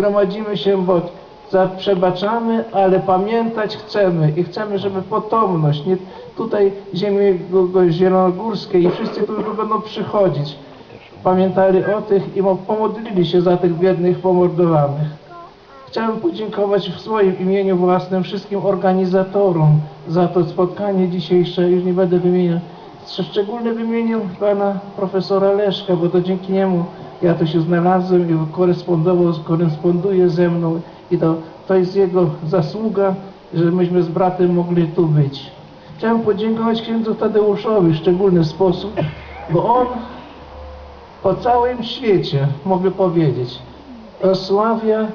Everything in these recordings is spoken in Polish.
Gromadzimy się, bo za, przebaczamy, ale pamiętać chcemy i chcemy, żeby potomność, nie tutaj ziemi go- go- zielonogórskie i wszyscy, którzy będą przychodzić, pamiętali o tych i mo- pomodlili się za tych biednych pomordowanych. Chciałem podziękować w swoim imieniu własnym wszystkim organizatorom za to spotkanie dzisiejsze, już nie będę wymieniał. Szczególnie wymienił pana profesora Leszka, bo to dzięki niemu ja tu się znalazłem i korespondował, koresponduje ze mną i to, to jest jego zasługa, że myśmy z bratem mogli tu być. Chciałem podziękować księdzu Tadeuszowi w szczególny sposób, bo on po całym świecie, mogę powiedzieć, osławia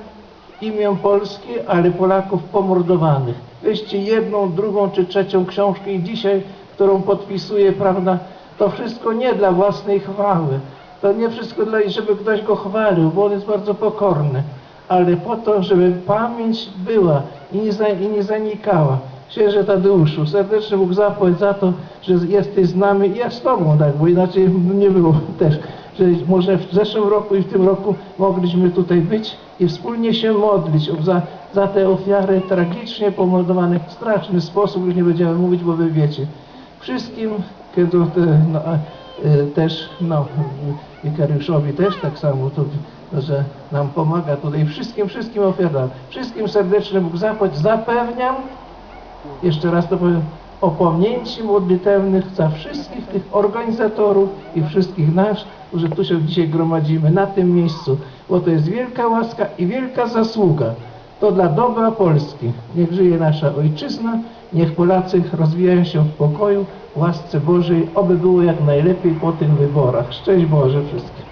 imię Polski, ale Polaków pomordowanych. Weźcie jedną, drugą czy trzecią książkę i dzisiaj, którą podpisuje, prawda, to wszystko nie dla własnej chwały. To nie wszystko dla, żeby ktoś go chwalił, bo on jest bardzo pokorny, ale po to, żeby pamięć była i nie, za, i nie zanikała. Księże Tadeuszu, serdecznie Bóg zapłać za to, że jesteś z nami i ja z Tobą, tak, bo inaczej nie było też, że może w zeszłym roku i w tym roku mogliśmy tutaj być i wspólnie się modlić za, za te ofiary tragicznie pomordowane w straszny sposób, już nie będziemy mówić, bo Wy wiecie. Wszystkim, kiedy te, no, też, no, wikariuszowi też tak samo, to, że nam pomaga tutaj, wszystkim, wszystkim ofiarom, wszystkim serdecznie Bóg zapłać, zapewniam, jeszcze raz to powiem, o pamięci modlitewnych za wszystkich tych organizatorów i wszystkich nas, którzy tu się dzisiaj gromadzimy na tym miejscu, bo to jest wielka łaska i wielka zasługa. To dla dobra Polski. Niech żyje nasza ojczyzna, niech Polacy rozwijają się w pokoju, łasce Bożej, oby było jak najlepiej po tych wyborach. Szczęść Boże wszystkim.